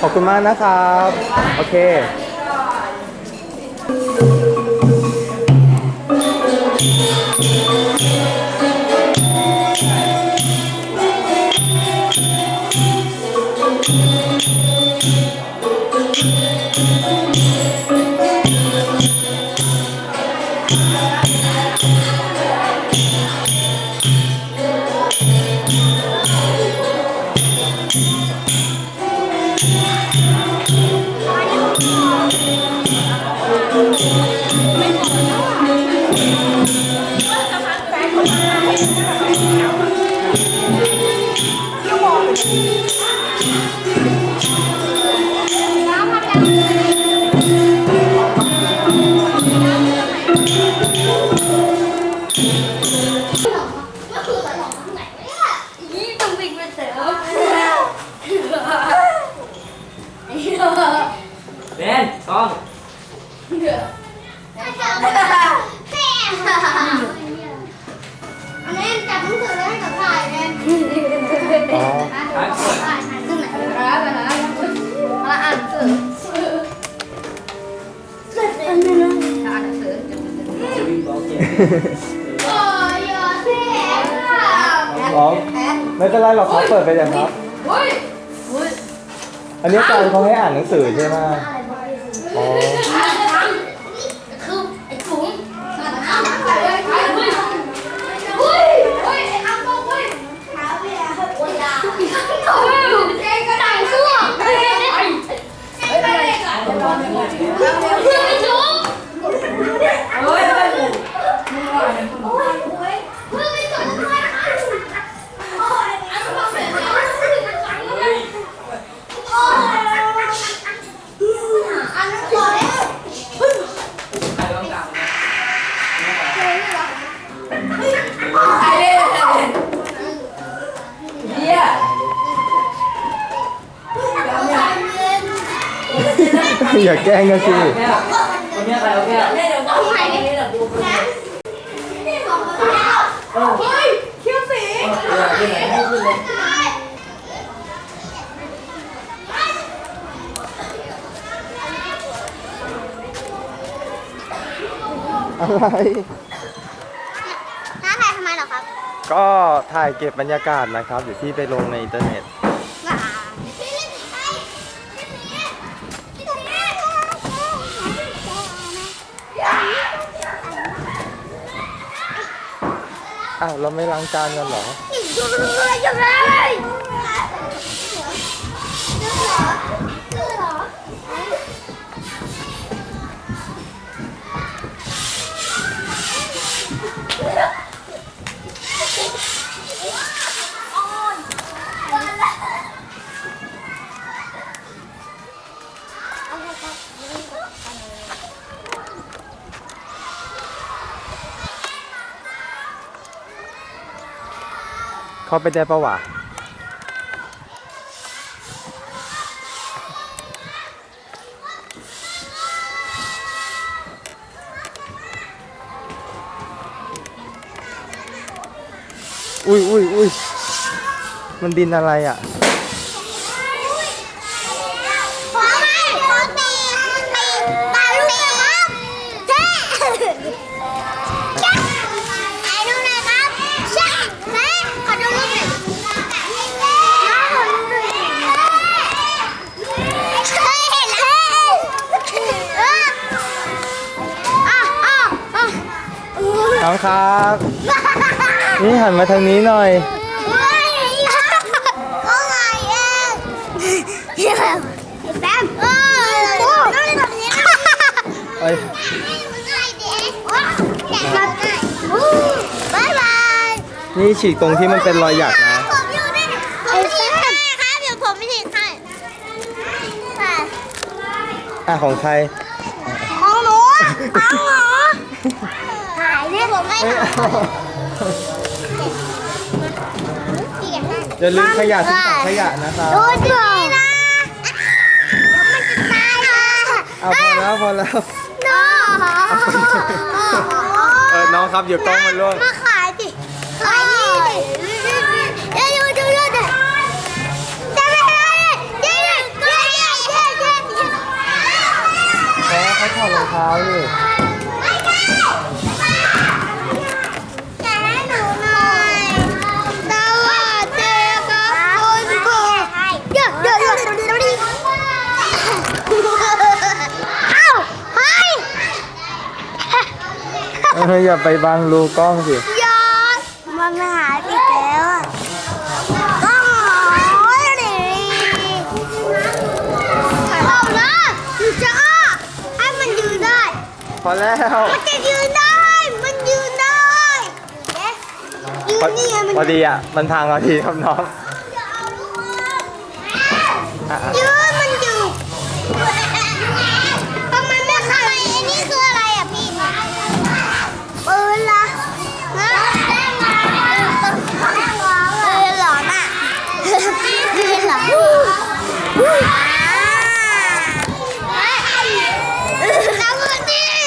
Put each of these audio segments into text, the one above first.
ขอบคุณมากนะครับ โอเค สือใช่ไหม อย่าแกล้งกันสิแก้วคนนี้ใครเอาแก้วเดี๋ยวบอกใครเล่นเดี๋ยวดูนะนี่บอกเขาเฮ้ยเขี้ยวสีเออที่ไหนให้ขึ้นเลยอะไร น้าถ่ายทำไมเหรอครับ ก็ถ่ายเก็บบรรยากาศนะครับ อยู่ที่ไปลงในอินเทอร์เน็ต เราไม่ล้างจานกันเหรออยู่เลยอยู่เลย เขาไปได้ปะวะอุ้ยอุ้ยอุ้ยมันดินอะไรอะ ครับ นี่หันมาทางนี้หน่อยเฮ้ยก็ไงเองแป๊มเออต้องเล่นแบบนี้นะเอ้ยบายบายนี่ฉีกตรงที่มันเป็นรอยหยักนะ ผมอยู่นี่ผมฉีดให้ครับเดี๋ยวผมไม่ฉีดให้แต่อะของใคร ของหนูของหนูหายเนี่ยผม ไม่เอ้ยทำพี่กันให้อย่าลืมขยะทิ้งถังขยะนะครับดูดีนะมันจะตายนะเอาพอแล้วพอแล้วน้องเออน้องครับเดี๋ยวกล้องมันร่วงมาขายดิขายนี่ดิเดี๋ยวดูดูดูดิจะไม่ได้เดี๋ยวเดี๋ยวเดี๋ยวเขาถอดรองเท้านี่แอออย่าไปบังรูกล้องสิยอดมันหายไปแล้วอะก็หายดิเอานะหนูจะอ้าให้มันยืนได้ พอแล้ว มันจะยืนได้ มันยืนได้เอ๊ะยืนพอนี่ไงมันพอดีอะ มันทางเอาทีครับน้อง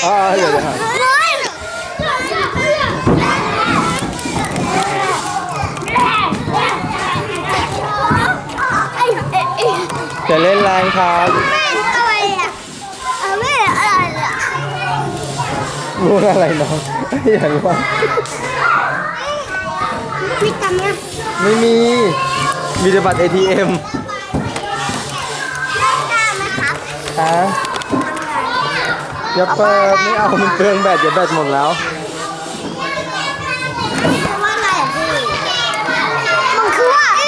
อดิอ๋อเดี๋ยวเดี๋ยวเฮ้ยจะเล่นแรงครับแม่อะไรอะเอาแม่อะไรอะรู้อะไรน้องอย่ารู้ว่าพี่จำนะไม่มีมีแต่บัตร ATM เล่นได้ไหมครับฮะ อย่าเปิดไม่เอามันเปลืองแบตเดี๋ยวแบตหมดแล้ว ว่าอะไรอะพี่มันคือว่าเอ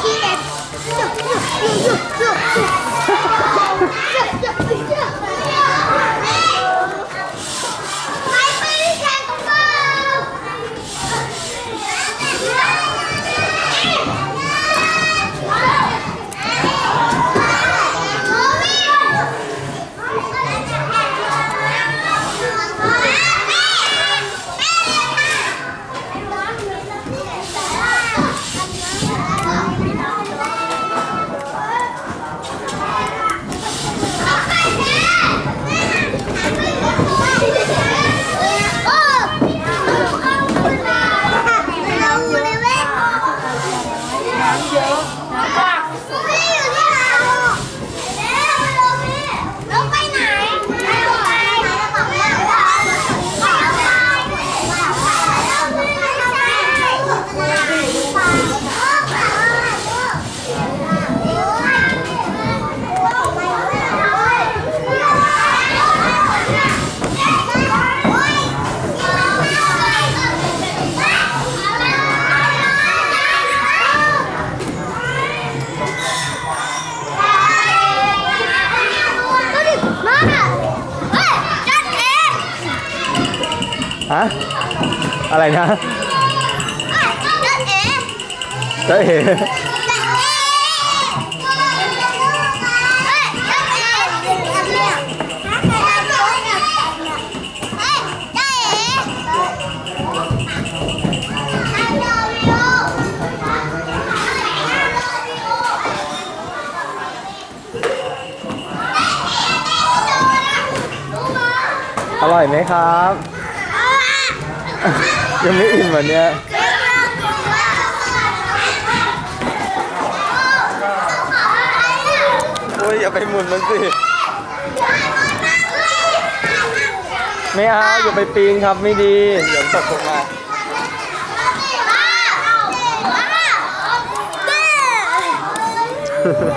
ทีเอสไม่ นะจะเอ๋จันเอเฮ้ยจันเอร่อยไหมครับ ยังไม่อิ่มวันเนี้ยโอ้ยอย่าไปหมุนมันสิ ไม่เอาอย่าไปปีนครับไม่ดีเดี๋ยวตกลงมา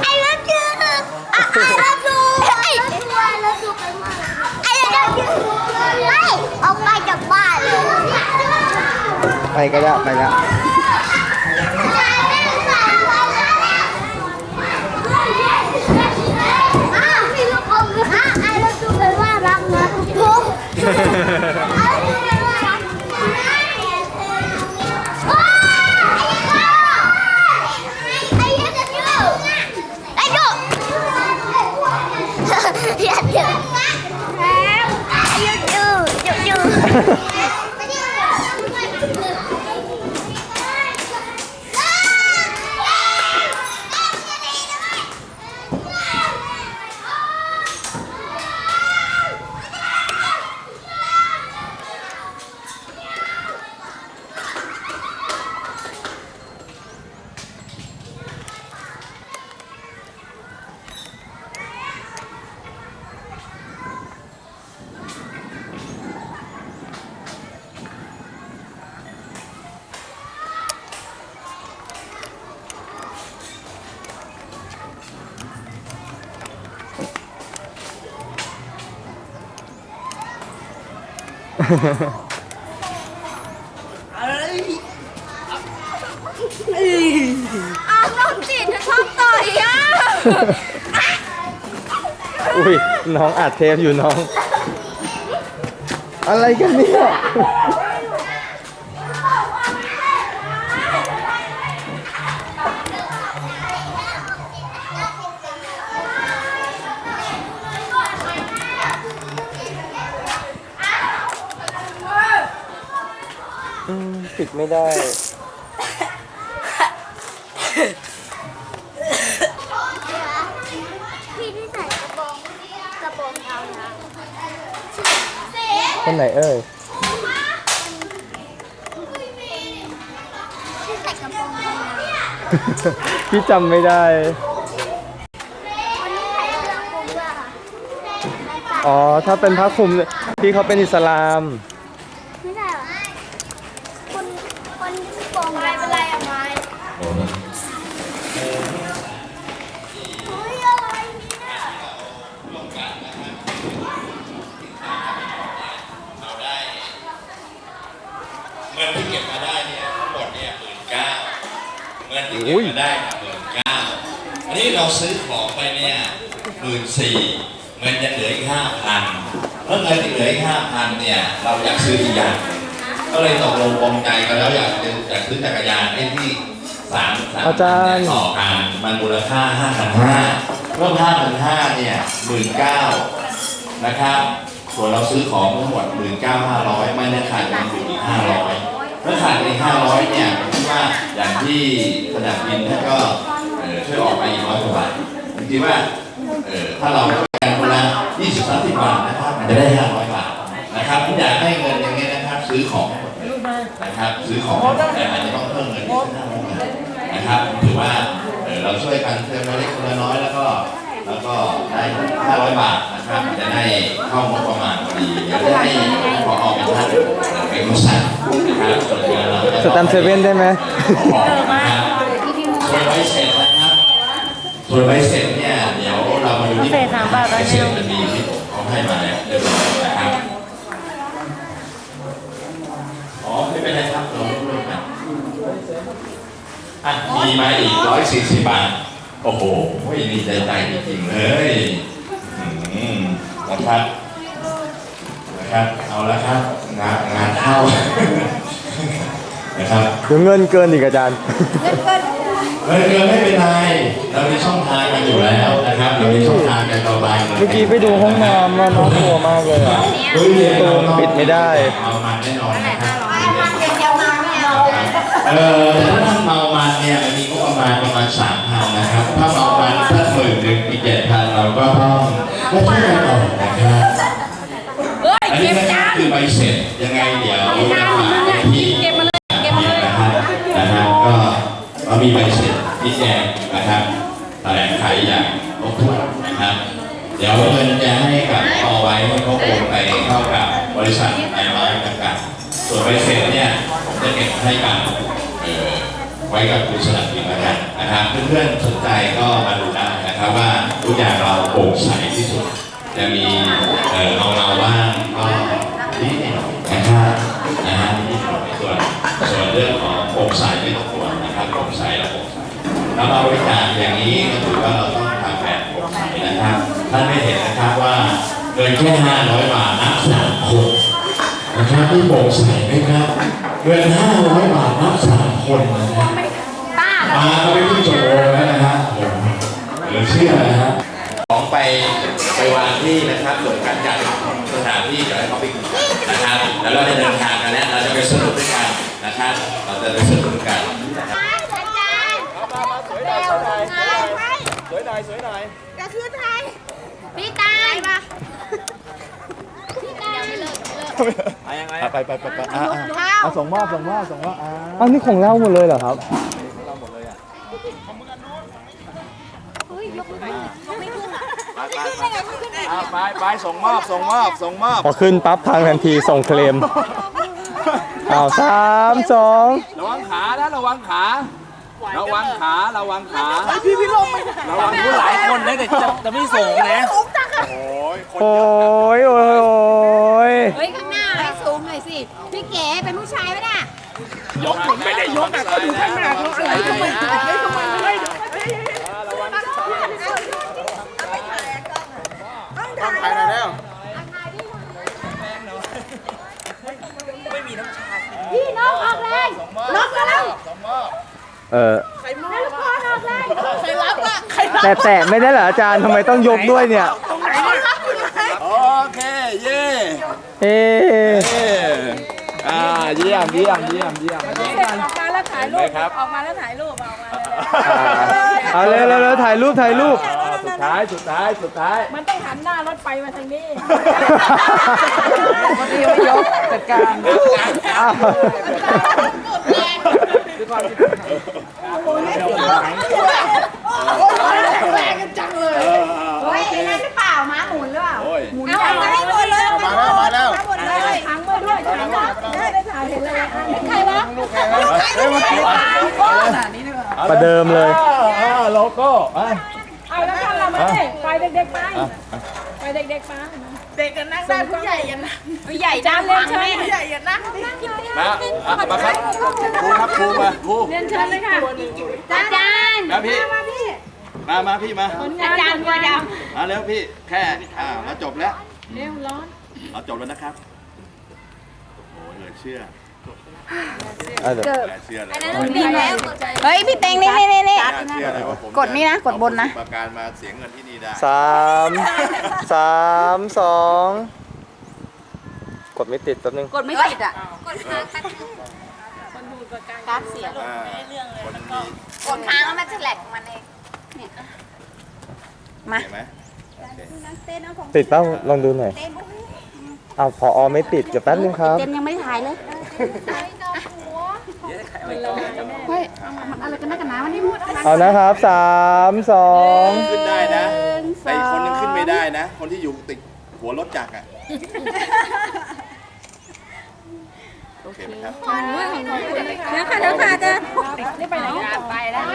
ไก็ได้ไปแล้ว อ้าวน้องจิตชอบต่อยอะอุ้ยน้องอัดเทปอยู่น้อง อะไรกันเนี่ย ที่ใส่กระโปรงกระโปรงยาวนะคนไหนเอ่ยที่ใส่กระโปรงยาวพี่จำไม่ได้วันนี้ใส่กระโปรงด้วยค่ะอ๋อ ถ้าเป็นพระคลุมพี่เขาเป็นอิสลามไม่ใช่เหรอคนคนที่โปรงไม้เป็นไรอะไม้เฮ้ยอะไรเนี่ย เงินที่เก็บมาได้เนี่ยทั้งหมดเนี่ยหมื่นเก้า เงินที่เก็บมาได้หมื่นเก้าอันนี้เราซื้อของไปเนี่ยหมื่นสี่เงินยังเหลืออีกห้าพันแล้วเงินที่เหลืออีกห้าพันเนี่ยเราอยากซื้ออีกอย่างหนึ่งก็เลยตกลงปรงใจกันแล้วอยากจะอยากซื้อจักรยานไอ้ที่สามสามอาจารย์ ต่อกันมันมูลค่าห้าพันห้าเริ่มห้าพันห้าเนี่ยหมื่นเก้านะครับ ส่วนเราซื้อของทั้งหมด19,500ไม่ได้ขาดเงินอยู่อีก500เมื่อขาดเงิน500เนี่ยผมคิด ว่าอย่างที่สนามบินท่านก็ช่วยออกไปอีกร้อยกว่าบาทผมคิดว่าถ้าเราช่วยกันคนละ20 30บาทนะครับมันจะได้500บาทนะครับผมอยากให้เงินอย่างนี้ยนะครับ ซื้อของนะครับซื้อของแต่อาจจะต้องเพิ่มเงินอีกสัก500บาทนะครับถือว่าเราช่วยกันเพิ่มเล็กคนละน้อยแล้วก็ แล้วก็ได้ 500 บาทนะครับ จะได้เข้างบประมาณพอดีเดี๋ยวจะให้พออเป็นท่านเป็นผู้สั่งนะครับส่วนเงินเราจะสแตมป์เซเว่นได้ไหมขอนะครับส่วนใบเสร็จนะครับส่วนใบเสร็จเนี่ย เดี๋ยวเรามาดูที่ใบเสร็จมันมีที่ผมเขาให้มาแล้วเรียบร้อยนะครับอ๋อไม่เป็นไรครับเราร่วมกันอะมีมาอีก140บาท โอ้โหนี่ใจใจจริงๆเลยอืมนะครับนะครับ เอาละครับ งานงานเข้านะครับเดี๋ยวเงินเกินอีกอาจารย์เงินเกินไม่เป็นไรเรามีช่องทางกันอยู่แล้วนะครับเรามีช่องทางกันระบายเงินเมื่อกี้ไปดูห้องน้ำมาน้องกลัวมากเลยอะเฮ้ยเราต้องปิดไม่ได้เอามันแน่นอนนะครับมัน เออแต่ถ้าท่านเมามันเนี่ยมันมีงบประมาณประมาณสามพันนะครับ ถ้าเมามันถ้าหมื่นหนึ่งอีกเจ็ดพันเราก็ต้องก็ช่วยกันออกนะครับอันนี้นะครับคือใบเสร็จยังไงเดี๋ยวจะฝากไว้ที่เก็บมาเลยเก็บมาเลยนะครับนะครับก็ก็มีใบเสร็จที่แจงนะครับแถลงไขอย่างครบถ้วนนะครับ เดี๋ยวเงินจะให้กับเอาไว้ให้เขาโอนไปเข้ากับบริษัทไอไม้จำกัดส่วนใบเสร็จเนี่ยผมจะเก็บให้กับ เออไว้กับคุณสลัดอีกแล้วกันนะครับเพื่อนๆสนใจก็มาดูได้นะครับว่าทุกอย่างเราโปร่งใสที่สุด จะมีเอ่อเอาเราบ้างก็นิดหน่อยนะครับนะฮะนิดหน่อยส่วนส่วนเรื่องของโปร่งใสไม่ต้องกลัวนะครับโปร่งใสและโปร่งใสเรามาบริจาคอย่างนี้ก็ถือว่าเราต้องทำแบบโปร่งใสนะครับท่านไม่เห็นนะครับว่าเงินแค่500บาทนับสามคนนะครับที่โปร่งใสไหมครับ เงิน500บาทนับสามคนนะครับป้ามาก็ไม่ถึงชั่วโมงแล้วนะฮะโอ้โหเหลือเชื่อนะฮะของไปไปวางที่นะครับส่วนการจัดสถานที่เดี๋ยวให้เขาไปนะครับแล้วเราจะเดินทางกันแล้วเราจะไปสนุกด้วยกันนะครับ เราจะไปสนุกด้วยกันนะครับอาจารย์สวยหน่อยสวยหน่อยสวยหน่อยสวยหน่อยกระทืบไทยพี่ตายปะพี่ตายไม่เลิกไม่เลิก ไปไปไปไปอะข้าวเอาส่งมอบส่งมอบส่งมอบอ่าอันนี้ของเราหมดเลยเหรอครับเฮ้ยยกไม่ยกไม่ขึ้นอะไปไปส่งมอบส่งมอบส่งมอบพอขึ้นปั๊บพังทันทีส่งเคลมอ้าวสามสองระวังขานะระวังขาระวังขาระวังขาพี่พี่ลงระวังผู้หลายคนนะแต่จะจะไม่ส่งนะโอ้ยโอ้ยโอ้ยโอ้งหน้า ให้สูงหน่อยสิ พี่เก๋เป็นผู้ชายไหมน่ะ ยกไม่ได้ยกแต่ก็ดูข้างหน้าเขาอะไรทำไมถึงได้ทำไมไม่ได้ระวังต้องถ่ายหน่อยแล้วพี่น้องออกแรงน้องมาแล้วเออนักบอลออกแรงแต่แตะไม่ได้เหรออาจารย์ทำไมต้องยกด้วยเนี่ยโอเค เย่เอ๊ะเย่อ่าเยี่ยมเยี่ยมเยี่ยมเยี่ยม ออกมา แล้วถ่ายรูปครับ ออกมาแล้วถ่ายรูปออกมาเลยเอาเร็วเร็วเร็วถ่ายรูปถ่ายรูป สุดท้ายสุดท้ายสุดท้าย มันต้องหันหน้ารถไฟมาทางนี้อ้าวเฮ้ยไอ้นั่นหรือเปล่าม้าหมุนหรือเปล่าโอ้ยเอาไปให้หมดเลยมาแล้วมาแล้วหมดเลยถังมาด้วยถังมาได้ได้ถ่ายเห็นเลย ใครวะประเดิมเลยอ่าโลโก้อะเอาแล้วกันเรามาดิไปเด็กๆไปไปเด็กๆไปเด็กกันนั่งได้ผู้ใหญ่ยันผู้ใหญ่ด้านเล่นเชิญผู้ใหญ่ยันนั่งมาอะมาครับครูครับครูมาครูเล่นเชิญเลยค่ะอาจารย์มาพี่มามาพี่มาอาจารย์ตัวดมาเร็วพี่แค่อ่าเราจบแล้วเร็วร้อนเราจบแล้วนะครับโอ้ยเหลือเชื่อเอาเดี๋ยวเหลือเชื่อเลยำดีแล้วเฮ้ยพี่เต็งนี่นี่นี่นี่น่าเชื่อเลยว่าผมกดนี่นะกดบนนะ ประการมาเสียเงินที่นี่ได้สามสามสองกดไม่ติดแป๊บนึงกดไม่ติดอะการเสียอ่าคนมีกดค้างแล้วมันจะแหลกมันเองมาเห็นไหมติดเป้าลองดูหน่อยเอาพออไม่ติดเดี๋ยวแป๊บนึงครับเจนยังไม่ได้ถ่ายเลย เฮ้ยมันอะไรกันนักกันหนาวันนี้พูดอะไรเอานะครับสามสองขึ้นได้นะ แต่อีกคนนึงขึ้นไม่ได้นะ คนที่อยู่ติดหัวรถจักรอะ โอเคไหมครับเดี๋ยวค่ะเดี๋ยวค่ะจะนี่ไปไหนกันไปแล้ว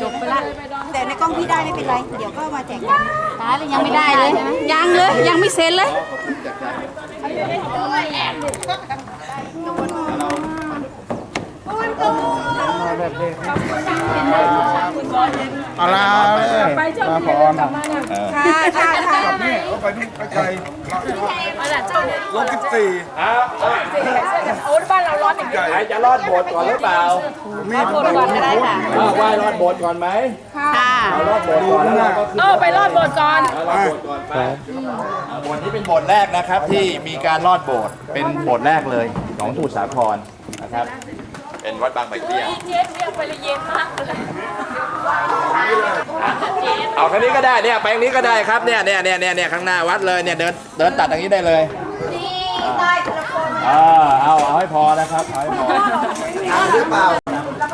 จบไปละแต่ในกล้องพี่ได้ไม่เป็นไร เดี๋ยวก็มาแจกกันตายแล้วยังไม่ได้เลย ยังเลยยังไม่เซ็นเลย อะไรไปเจ้าพี่กลับมาเนี่ยค่ะค่ะค่ะลบสิบสี่โอ้บ้านเราร้อนอย่างนี้จะรอดโบสถ์ก่อนหรือเปล่ามีกดก่อนก็ได้ค่ะไหว้รอดโบสถ์ก่อนไหมค่ะรอดโบสถ์ก่อนแล้วก็ขึ้นเออไปรอดโบสถ์ก่อนรอดโบสถ์ก่อนไปโบสถ์นี้เป็นโบสถ์แรกนะครับที่มีการรอดโบสถ์เป็นโบสถ์แรกเลยของสมุทรสาครนะครับ เป็นวัดบางใบเตี้ยเจ๊เรียกไปเลยเย็นมากเลยเอาทางนี้ก็ได้เนี่ยไปทางนี้ก็ได้ครับเนี่ยเนี่ยเนี่ยเนี่ยเนี่ยข้างหน้าวัดเลยเนี่ยเดินเดินตัดทางนี้ได้เลยนี่ได้ทีละคนอ่าเอาเอาให้พอนะครับเอาให้พอ